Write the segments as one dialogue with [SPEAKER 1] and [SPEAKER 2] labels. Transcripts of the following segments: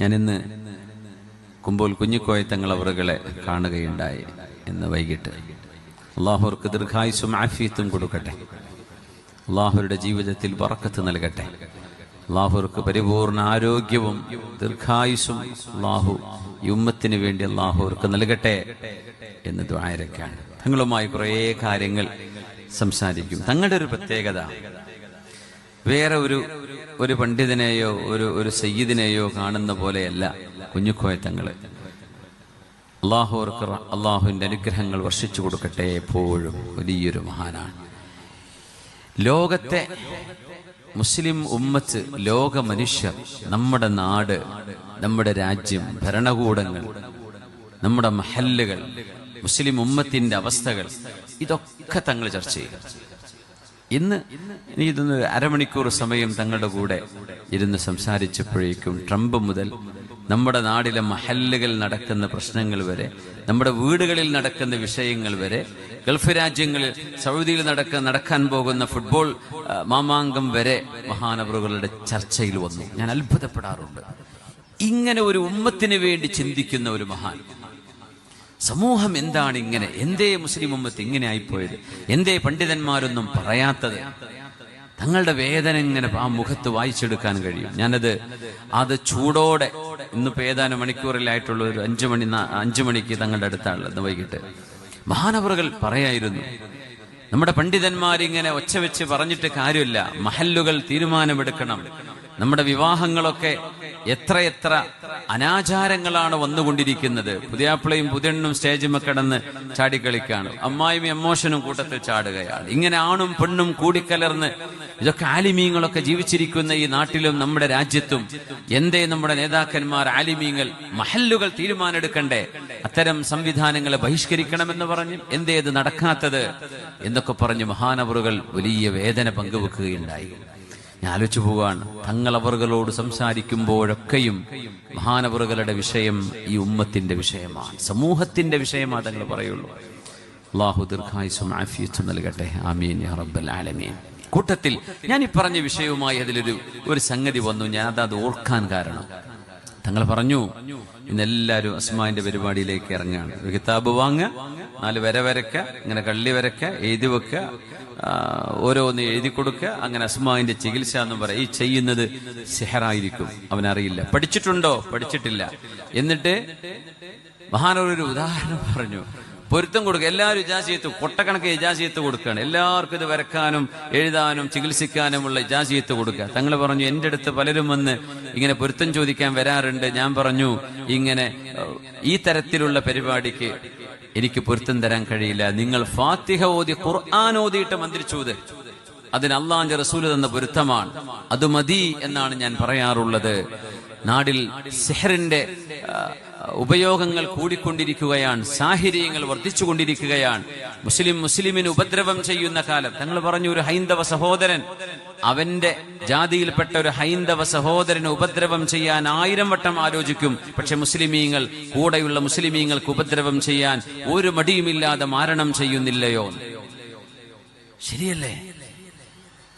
[SPEAKER 1] ഞാനിന്ന് കുമ്പോൾ കുഞ്ഞിക്കോയ തങ്ങൾ അവറുകളെ കാണുകയുണ്ടായി ഇന്ന് വൈകിട്ട്. അള്ളാഹുർക്ക് ദീർഘായുസും ആഫിയത്തും കൊടുക്കട്ടെ. അള്ളാഹുരുടെ ജീവിതത്തിൽ വറക്കത്ത് നൽകട്ടെ. അള്ളാഹുർക്ക് പരിപൂർണ ആരോഗ്യവും ദീർഘായുസും അള്ളാഹു യുമ്മത്തിന് വേണ്ടി അള്ളാഹുർക്ക് നൽകട്ടെ എന്ന് ദ്വാരക്കാണ് തങ്ങളുമായി കുറേ കാര്യങ്ങൾ സംസാരിക്കും. തങ്ങളുടെ ഒരു പ്രത്യേകത. വേറെ ഒരു ഒരു പണ്ഡിതനെയോ ഒരു ഒരു സയ്യിദിനെയോ കാണുന്ന പോലെയല്ല കുഞ്ഞുക്കോയത്തങ്ങൾ അള്ളാഹുർക്ക് അള്ളാഹുവിന്റെ അനുഗ്രഹങ്ങൾ വർഷിച്ചു കൊടുക്കട്ടെ എപ്പോഴും. വലിയൊരു മഹാനാണ്. ലോകത്തെ മുസ്ലിം ഉമ്മത്ത് ലോക മനുഷ്യർ നമ്മുടെ നാട് നമ്മുടെ രാജ്യം ഭരണകൂടങ്ങൾ നമ്മുടെ മഹല്ലുകൾ മുസ്ലിം ഉമ്മത്തിന്റെ അവസ്ഥകൾ ഇതൊക്കെ തങ്ങൾ ചർച്ച ചെയ്യും. ഇന്ന് നീ ഇതൊന്ന് അരമണിക്കൂർ സമയം തങ്ങളുടെ കൂടെ ഇരുന്ന് സംസാരിച്ചപ്പോഴേക്കും ട്രംപ് മുതൽ നമ്മുടെ നാടിലെ മഹല്ലുകൾ നടക്കുന്ന പ്രശ്നങ്ങൾ വരെ നമ്മുടെ വീടുകളിൽ നടക്കുന്ന വിഷയങ്ങൾ വരെ ഗൾഫ് രാജ്യങ്ങളിൽ സൗദിയിൽ നടക്ക നടക്കാൻ പോകുന്ന ഫുട്ബോൾ മാമാങ്കം വരെ മഹാനവറുകളുടെ ചർച്ചയിൽ വന്നു. ഞാൻ അത്ഭുതപ്പെടാറുണ്ട്. ഇങ്ങനെ ഒരു ഉമ്മത്തിന് വേണ്ടി ചിന്തിക്കുന്ന ഒരു മഹാൻ സമൂഹം എന്താണ് ഇങ്ങനെ എന്തേ മുസ്ലിം ഉമ്മത്ത് ഇങ്ങനെ ആയിപ്പോയത് എന്തേ പണ്ഡിതന്മാരൊന്നും പറയാത്തത്? തങ്ങളുടെ വേദന ഇങ്ങനെ ആ മുഖത്ത് വായിച്ചെടുക്കാൻ കഴിയും. ഞാനത് അത് ചൂടോടെ ഇന്നിപ്പോ ഏതാനും മണിക്കൂറിലായിട്ടുള്ള ഒരു അഞ്ചു മണി അഞ്ചു മണിക്ക് തങ്ങളുടെ അടുത്താണുള്ളത് വൈകിട്ട്. മഹാനവറുകൾ പറയായിരുന്നു നമ്മുടെ പണ്ഡിതന്മാരിങ്ങനെ ഒച്ച വെച്ച് പറഞ്ഞിട്ട് കാര്യമില്ല. മഹല്ലുകൾ തീരുമാനമെടുക്കണം. നമ്മുടെ വിവാഹങ്ങളൊക്കെ എത്രയെത്ര അനാചാരങ്ങളാണ് വന്നുകൊണ്ടിരിക്കുന്നത്. പുതിയാപ്പിളയും പുതിയണ്ണും സ്റ്റേജുമെ കിടന്ന് ചാടിക്കളിക്കാണ്. അമ്മായും എമോഷനും കൂട്ടത്തിൽ ചാടുകയാണ്. ഇങ്ങനെ ആണും പെണ്ണും കൂടിക്കലർന്ന് ഇതൊക്കെ ആലിമീങ്ങളൊക്കെ ജീവിച്ചിരിക്കുന്ന ഈ നാട്ടിലും നമ്മുടെ രാജ്യത്തും എന്തേ നമ്മുടെ നേതാക്കന്മാർ ആലിമീങ്ങൾ മഹല്ലുകൾ തീരുമാനമെടുക്കണ്ടേ? അത്തരം സംവിധാനങ്ങളെ ബഹിഷ്കരിക്കണമെന്ന് പറഞ്ഞു എന്തേ ഇത് നടക്കാത്തത്? എന്നൊക്കെ പറഞ്ഞ് മഹാനവറുകൾ വലിയ വേദന പങ്കുവെക്കുകയുണ്ടായി. ഞാൻ ആലോചിച്ചു പോവാണ് തങ്ങളവറുകളോട് സംസാരിക്കുമ്പോഴൊക്കെയും മഹാനവറുകളുടെ വിഷയം ഈ ഉമ്മത്തിന്റെ വിഷയമാണ്. സമൂഹത്തിന്റെ വിഷയമാണ് തങ്ങൾ പറയുള്ളൂ. അള്ളാഹു ദീർഘായുസും ആഫിയത്തും നൽകട്ടെ. ആമീൻ റബ്ബൽ ആലമീൻ. കൂട്ടത്തിൽ ഞാൻ ഈ പറഞ്ഞ വിഷയവുമായി അതിലൊരു ഒരു സംഗതി വന്നു. ഞാൻ അത് ഓർക്കാൻ കാരണം. തങ്ങൾ പറഞ്ഞു ഇന്ന് എല്ലാവരും അസ്മാന്റെ പരിപാടിയിലേക്ക് ഇറങ്ങുകയാണ്. ഒരു കിതാബ് വാങ്ങുക നാല് വര വരക്ക ഇങ്ങനെ കള്ളി വരക്ക എഴുതി വെക്കുക ഓരോന്ന് എഴുതി കൊടുക്കുക അങ്ങനെ അസ്മാവിന്റെ ചികിത്സ എന്ന് പറയാം ഈ ചെയ്യുന്നത് സെഹറായിരിക്കും. അവനറിയില്ല. പഠിച്ചിട്ടുണ്ടോ? പഠിച്ചിട്ടില്ല. എന്നിട്ട് മഹാനൊരു ഉദാഹരണം പറഞ്ഞു. പൊരുത്തം കൊടുക്കുക. എല്ലാവരും ഇജാസിയത്ത് കൊട്ടക്കണക്ക് ഇജാസിയത്ത് കൊടുക്കുകയാണ്. എല്ലാവർക്കും ഇത് വരക്കാനും എഴുതാനും ചികിത്സിക്കാനുമുള്ള ഇജാസിയത്ത് കൊടുക്കുക. തങ്ങൾ പറഞ്ഞു എന്റെ അടുത്ത് പലരും വന്ന് ഇങ്ങനെ പൊരുത്തം ചോദിക്കാൻ വരാറുണ്ട്. ഞാൻ പറഞ്ഞു ഇങ്ങനെ ഈ തരത്തിലുള്ള പരിപാടിക്ക് എനിക്ക് പൊരുത്തം തരാൻ കഴിയില്ല. നിങ്ങൾ ഫാത്തിഹ ഓതി ഖുർആൻ ഓതിയിട്ട് മന്ത്രിച്ചൂത് അതിന് അള്ളാന്റെ റസൂൽ തന്ന പൊരുത്തമാണ്. അത് മതി എന്നാണ് ഞാൻ പറയാറുള്ളത്. നാടിൽ സെഹറിന്റെ ഉപയോഗങ്ങൾ കൂടിക്കൊണ്ടിരിക്കുകയാണ് സാഹചര്യങ്ങൾ വർദ്ധിച്ചുകൊണ്ടിരിക്കുകയാണ്. മുസ്ലിം മുസ്ലിമിന് ഉപദ്രവം ചെയ്യുന്ന കാലം. തങ്ങൾ പറഞ്ഞു ഒരു ഹൈന്ദവ സഹോദരൻ അവന്റെ ജാതിയിൽപ്പെട്ട ഒരു ഹൈന്ദവ സഹോദരന് ഉപദ്രവം ചെയ്യാൻ ആയിരം വട്ടം ആലോചിക്കും. പക്ഷെ മുസ്ലിമീങ്ങൾ കൂടെയുള്ള മുസ്ലിമീങ്ങൾക്ക് ഉപദ്രവം ചെയ്യാൻ ഒരു മടിയുമില്ലാതെ മാരണം ചെയ്യുന്നില്ലയോ? ശരിയല്ലേ?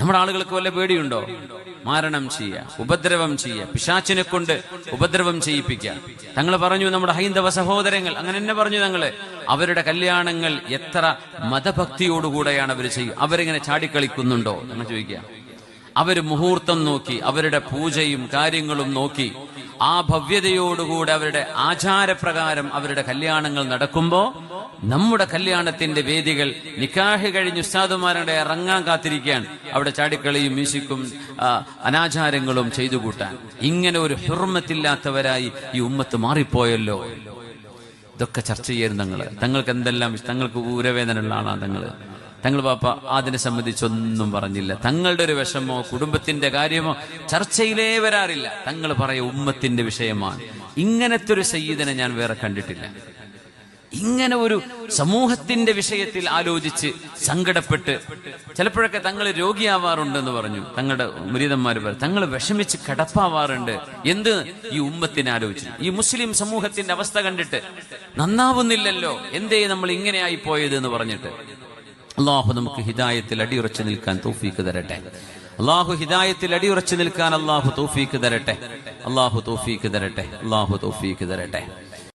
[SPEAKER 1] നമ്മുടെ ആളുകൾക്ക് വല്ല പേടിയുണ്ടോ? മാരണം ചെയ്യുക ഉപദ്രവം ചെയ്യുക പിശാച്ചിനെ കൊണ്ട് ഉപദ്രവം ചെയ്യിപ്പിക്കുക. തങ്ങൾ പറഞ്ഞു നമ്മുടെ ഹൈന്ദവ സഹോദരങ്ങൾ അങ്ങനെ തന്നെ പറഞ്ഞു തങ്ങൾ. അവരുടെ കല്യാണങ്ങൾ എത്ര മതഭക്തിയോടുകൂടെയാണ് അവർ ചെയ്യുക അവരിങ്ങനെ ചാടിക്കളിക്കുന്നുണ്ടോ? നിങ്ങൾ ചോദിക്കുക. അവർ മുഹൂർത്തം നോക്കി അവരുടെ പൂജയും കാര്യങ്ങളും നോക്കി ആ ഭവ്യതയോടുകൂടെ അവരുടെ ആചാരപ്രകാരം അവരുടെ കല്യാണങ്ങൾ നടക്കുമ്പോ നമ്മുടെ കല്യാണത്തിന്റെ വേദികൾ നിക്കാഹ് കഴിഞ്ഞ് ഉസ്താദുമാരുടെ ഇറങ്ങാൻ കാത്തിരിക്കുകയാണ്. അവിടെ ചാടിക്കളിയും മ്യൂസിക്കും അനാചാരങ്ങളും ചെയ്തു കൂട്ടാൻ. ഇങ്ങനെ ഒരു ഹുർമത്തില്ലാത്തവരായി ഈ ഉമ്മത്ത് മാറിപ്പോയല്ലോ. ഇതൊക്കെ ചർച്ച ചെയ്യരുത് തങ്ങൾ തങ്ങൾക്ക് എന്തെല്ലാം തങ്ങൾക്ക് ഊരവേദനയുള്ള ആളാണ് തങ്ങൾ. തങ്ങൾ പാപ്പ അതിനെ സംബന്ധിച്ചൊന്നും പറഞ്ഞില്ല. തങ്ങളുടെ ഒരു വിഷമോ കുടുംബത്തിന്റെ കാര്യമോ ചർച്ചയിലേ വരാറില്ല. തങ്ങൾ പറയ ഉമ്മത്തിന്റെ വിഷയമാണ്. ഇങ്ങനത്തെ ഒരു സയ്യിദിനെ ഞാൻ വേറെ കണ്ടിട്ടില്ല. ഇങ്ങനെ ഒരു സമൂഹത്തിന്റെ വിഷയത്തിൽ ആലോചിച്ച് സങ്കടപ്പെട്ട് ചിലപ്പോഴൊക്കെ തങ്ങൾ രോഗിയാവാറുണ്ടെന്ന് പറഞ്ഞു. തങ്ങളുടെ മുരീതന്മാർ പറഞ്ഞു തങ്ങൾ വിഷമിച്ച് കിടപ്പാവാറുണ്ട്. എന്ത്? ഈ ഉമ്മത്തിനെ ആലോചിച്ചു. ഈ മുസ്ലിം സമൂഹത്തിന്റെ അവസ്ഥ കണ്ടിട്ട് നന്നാവുന്നില്ലല്ലോ. എന്തേ നമ്മൾ ഇങ്ങനെയായി പോയത് എന്ന് പറഞ്ഞിട്ട്. അള്ളാഹു നമുക്ക് ഹിദായത്തിൽ അടിയുറച്ചു നിൽക്കാൻ തോഫീക്ക് തരട്ടെ. അള്ളാഹു ഹിദായത്തിൽ അടിയുറച്ചു നിൽക്കാൻ അള്ളാഹു തോഫീക്ക് തരട്ടെ. അള്ളാഹു തോഫീക്ക് തരട്ടെ. അള്ളാഹു തോഫീക്ക് തരട്ടെ.